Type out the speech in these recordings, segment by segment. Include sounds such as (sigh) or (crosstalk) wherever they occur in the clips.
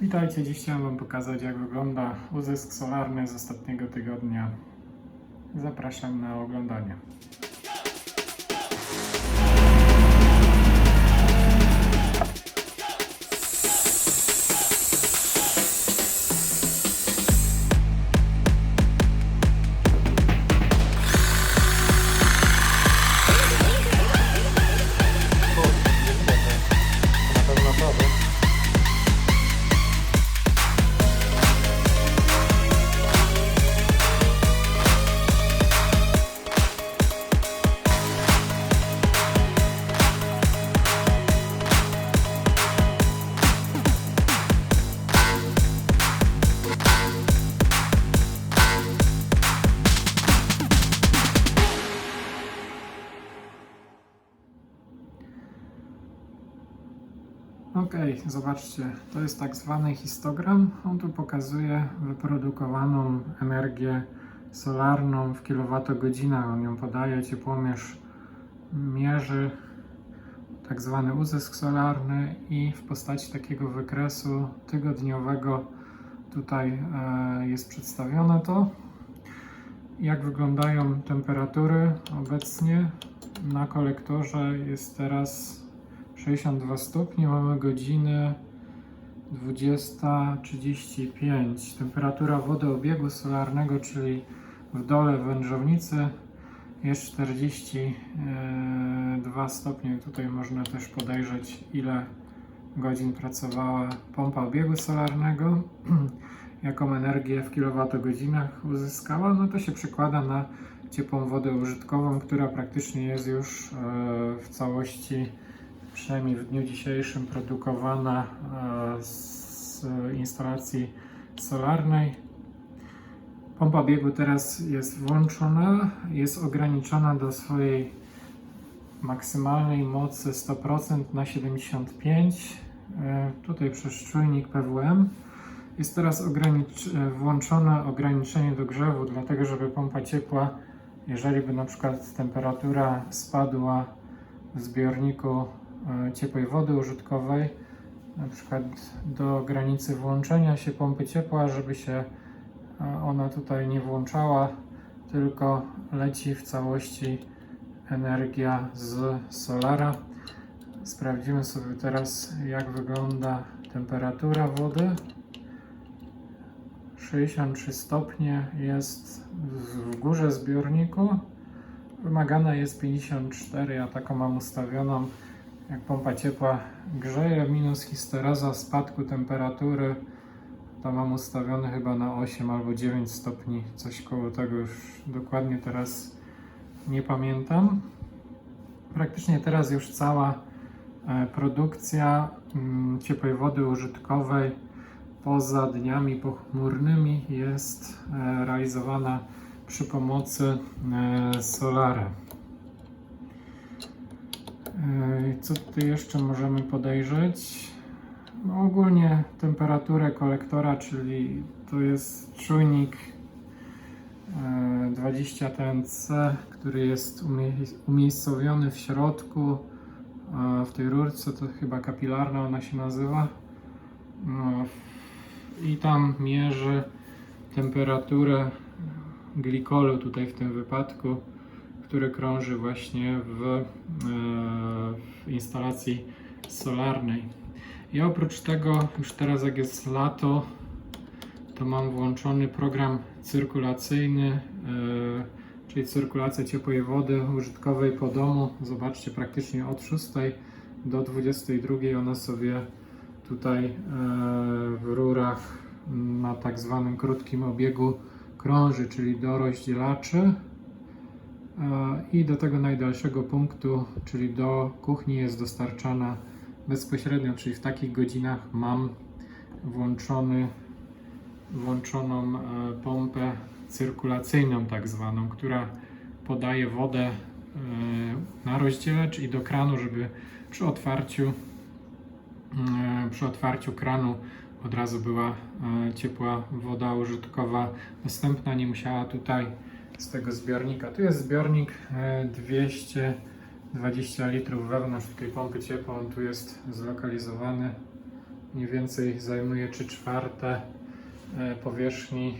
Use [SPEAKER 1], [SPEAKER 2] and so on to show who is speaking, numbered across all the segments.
[SPEAKER 1] Witajcie, dziś chciałem Wam pokazać jak wygląda uzysk solarny z ostatniego tygodnia. Zapraszam na oglądanie. Ok, zobaczcie, to jest tak zwany histogram. On tu pokazuje wyprodukowaną energię solarną w kilowatogodzinach. On ją podaje, ciepłomierz mierzy tak zwany uzysk solarny i w postaci takiego wykresu tygodniowego tutaj e, jest przedstawione to. Jak wyglądają temperatury obecnie na kolektorze jest teraz 62 stopnie, mamy godzinę 20.35. Temperatura wodoobiegu solarnego, czyli w dole wężownicy jest 42 stopnie. Tutaj można też podejrzeć ile godzin pracowała pompa obiegu solarnego, (clears throat) jaką energię w kilowatogodzinach uzyskała. No to się przekłada na ciepłą wodę użytkową, która praktycznie jest już e, w całości przynajmniej w dniu dzisiejszym produkowana e, z instalacji solarnej. Pompa biegu teraz jest włączona, jest ograniczona do swojej maksymalnej mocy 100% na 75. E, Tutaj przez czujnik PWM. Jest teraz ogranicz- włączone ograniczenie do grzewu, dlatego żeby pompa ciepła, jeżeli by na przykład temperatura spadła w zbiorniku ciepłej wody użytkowej, na przykład do granicy włączenia się pompy ciepła, żeby się e, ona tutaj nie włączała, tylko leci w całości energia z solara. Sprawdzimy sobie teraz, jak wygląda temperatura wody. 63 stopnie jest w górze zbiorniku. Wymagana jest 54, ja taką mam ustawioną. Jak pompa ciepła grzeje, minus histereza spadku temperatury, to mam ustawiony chyba na 8 albo 9 stopni, coś koło tego już dokładnie teraz nie pamiętam. Praktycznie teraz już cała e, produkcja mm, ciepłej wody użytkowej poza dniami pochmurnymi jest e, realizowana przy pomocy e, solara. E, Co tutaj jeszcze możemy podejrzeć? No ogólnie temperaturę kolektora, czyli to jest czujnik e, 20 TNC, który jest umie- umiejscowiony w środku e, w tej rurce, to chyba kapilarna ona się nazywa. No, i tam mierzy temperaturę glikolu tutaj w tym wypadku, który krąży właśnie w, e, w instalacji solarnej. I oprócz tego, już teraz jak jest lato, to mam włączony program cyrkulacyjny, e, czyli cyrkulacja ciepłej wody użytkowej po domu. Zobaczcie, praktycznie od 6 do 22 ona sobie tutaj e, w rurach na tak zwanym krótkim obiegu krąży, czyli do rozdzielaczy i do tego najdalszego punktu, czyli do kuchni jest dostarczana bezpośrednio, czyli w takich godzinach mam włączony, włączoną e, pompę cyrkulacyjną tak zwaną, która podaje wodę e, na rozdzielacz i do kranu, żeby przy otwarciu e, przy otwarciu kranu od razu była ciepła woda użytkowa. Dostępna, nie musiała tutaj z tego zbiornika. Tu jest zbiornik e, 220 litrów wewnątrz tej pompy ciepła, on tu jest zlokalizowany mniej więcej zajmuje 3 czwarte e, powierzchni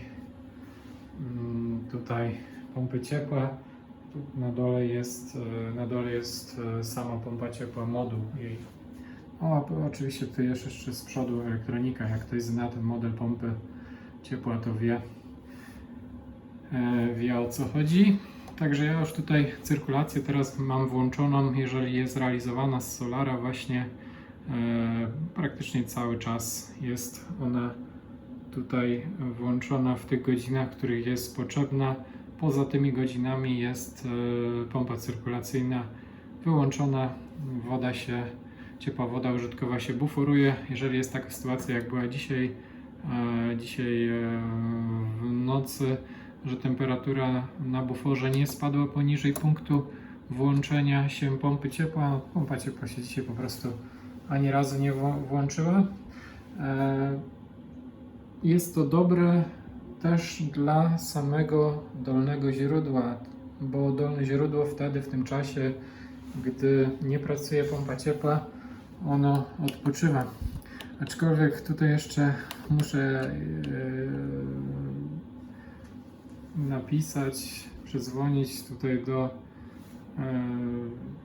[SPEAKER 1] mm, tutaj pompy ciepła. Tu na dole jest, e, na dole jest e, sama pompa ciepła, moduł jej. O, a oczywiście tu jest jeszcze z przodu elektronika. Jak ktoś zna ten model pompy ciepła, to wie, e, wie o co chodzi. Także ja już tutaj cyrkulację teraz mam włączoną, jeżeli jest realizowana z solara właśnie e, praktycznie cały czas jest ona tutaj włączona w tych godzinach, w których jest potrzebna. Poza tymi godzinami jest e, pompa cyrkulacyjna wyłączona, woda się, ciepła woda użytkowa się buforuje. Jeżeli jest taka sytuacja jak była dzisiaj, e, dzisiaj e, w nocy, że temperatura na buforze nie spadła poniżej punktu włączenia się pompy ciepła, pompa ciepła się dzisiaj po prostu ani razu nie włączyła. E, Jest to dobre też dla samego dolnego źródła, bo dolne źródło wtedy, w tym czasie, gdy nie pracuje pompa ciepła, ono odpoczywa. Aczkolwiek tutaj jeszcze muszę yy, napisać, przedzwonić tutaj do yy,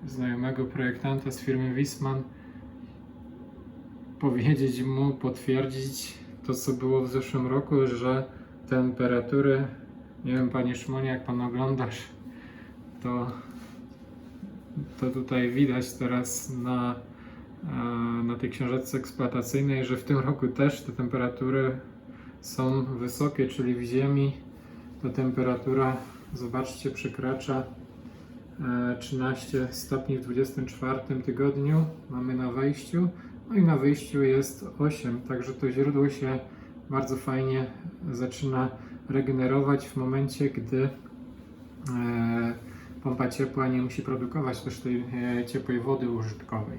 [SPEAKER 1] znajomego projektanta z firmy Wisman, powiedzieć mu, potwierdzić to, co było w zeszłym roku, że temperatury, nie wiem, panie Szymonie, jak pan oglądasz, to, to tutaj widać teraz na, e, na tej książeczce eksploatacyjnej, że w tym roku też te temperatury są wysokie, czyli w ziemi ta temperatura, zobaczcie, przekracza e, 13 stopni w 24 tygodniu. Mamy na wejściu, no i na wyjściu jest 8, także to źródło się bardzo fajnie zaczyna regenerować w momencie, gdy e, pompa ciepła nie musi produkować też tej e, ciepłej wody użytkowej.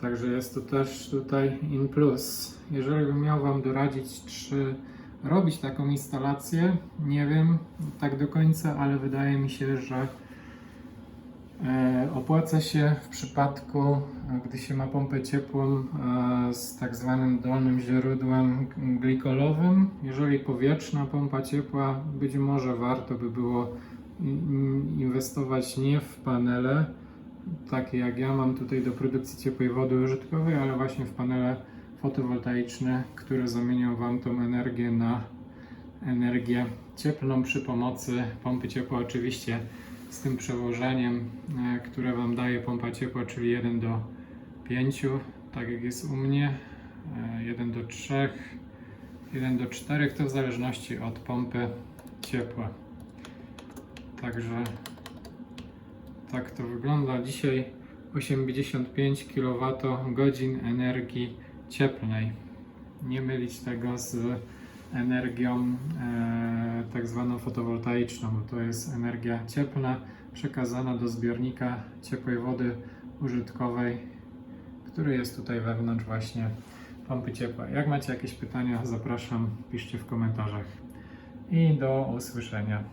[SPEAKER 1] Także jest to też tutaj in plus. Jeżeli bym miał Wam doradzić, czy robić taką instalację, nie wiem tak do końca, ale wydaje mi się, że E, Opłaca się w przypadku, gdy się ma pompę ciepłą e, z tak zwanym dolnym źródłem glikolowym. Jeżeli powietrzna pompa ciepła, być może warto by było in- inwestować nie w panele, takie jak ja mam tutaj do produkcji ciepłej wody użytkowej, ale właśnie w panele fotowoltaiczne, które zamienią Wam tą energię na energię cieplną przy pomocy pompy ciepła. Oczywiście z tym przełożeniem, e, które Wam daje pompa ciepła, czyli 1 do 5, tak jak jest u mnie, e, 1 do 3, 1 do 4, to w zależności od pompy ciepła. Także tak to wygląda. Dzisiaj 85 kWh energii cieplnej. Nie mylić tego z energią e, tak zwaną fotowoltaiczną, bo to jest energia cieplna przekazana do zbiornika ciepłej wody użytkowej, który jest tutaj wewnątrz właśnie pompy ciepła. Jak macie jakieś pytania, zapraszam, piszcie w komentarzach i do usłyszenia.